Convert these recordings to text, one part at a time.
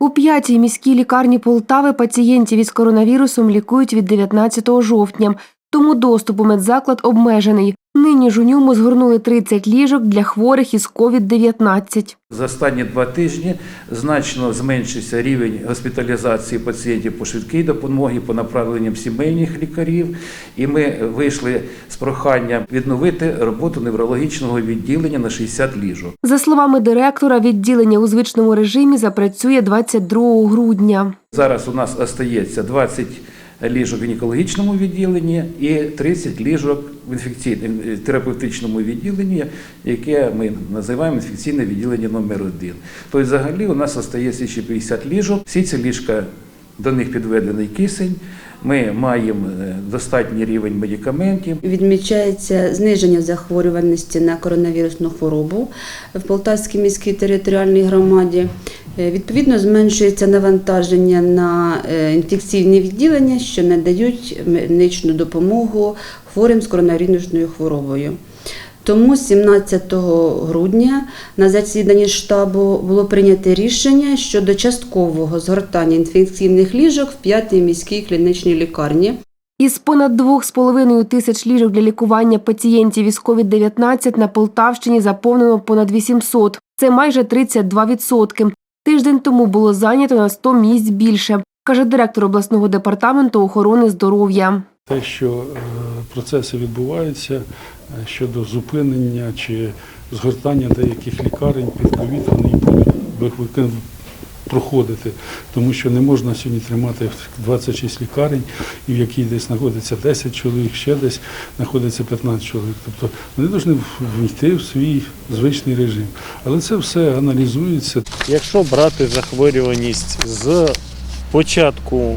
У п'ятій міській лікарні Полтави пацієнтів із коронавірусом лікують від 19 жовтня, тому доступ у медзаклад обмежений. Нині ж у ньому згорнули 30 ліжок для хворих із COVID-19. За останні два тижні значно зменшився рівень госпіталізації пацієнтів по швидкій допомогі, по направленням сімейних лікарів. І ми вийшли з проханням відновити роботу неврологічного відділення на 60 ліжок. За словами директора, відділення у звичному режимі запрацює 22 грудня. Зараз у нас остається 20 ліжок в гінекологічному відділенні і 30 ліжок в інфекційному терапевтичному відділенні, яке ми називаємо інфекційне відділення номер 1 Тобто, взагалі, у нас остається ще 50 ліжок. Всі ці ліжка до них підведений кисень. Ми маємо е, достатній рівень медикаментів. Відмічається зниження захворюваності на коронавірусну хворобу в Полтавській міській територіальній громаді. Е, Відповідно, зменшується навантаження на е, інфекційні відділення, що надають медичну допомогу хворим з коронавірусною хворобою. Тому 17 грудня на засіданні штабу було прийнято рішення щодо часткового згортання інфекційних ліжок в 5-й міській клінічній лікарні. Із понад 2,5 тисяч ліжок для лікування пацієнтів із COVID-19 на Полтавщині заповнено понад 800. Це майже 32%. Тиждень тому було зайнято на 100 місць більше, каже директор обласного департаменту охорони здоров'я. Те, що е, процеси відбуваються е, щодо зупинення чи згортання деяких лікарень під ковід, вони проходити, тому що не можна сьогодні тримати 26 лікарень, і в якій десь знаходиться 10 чоловік, ще десь знаходиться 15 чоловік. Тобто вони повинні війти в свій звичний режим. Але це все аналізується. Якщо брати захворюваність з початку,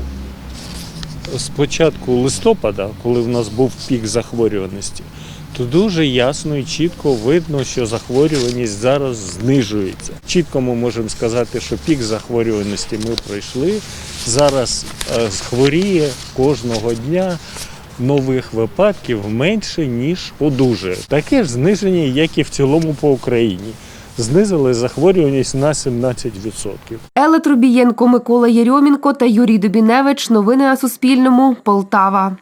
з початку листопада, коли в нас був пік захворюваності, то дуже ясно і чітко видно, що захворюваність зараз знижується. Чітко ми можемо сказати, що пік захворюваності ми пройшли. Зараз е, хворіє кожного дня. Нових випадків менше ніж одужує. Таке ж зниження, як і в цілому по Україні. Знизили захворюваність на 17%. Елла Трубієнко, Микола Єрьомінко та Юрій Дубіневич. Новини на Суспільному. Полтава.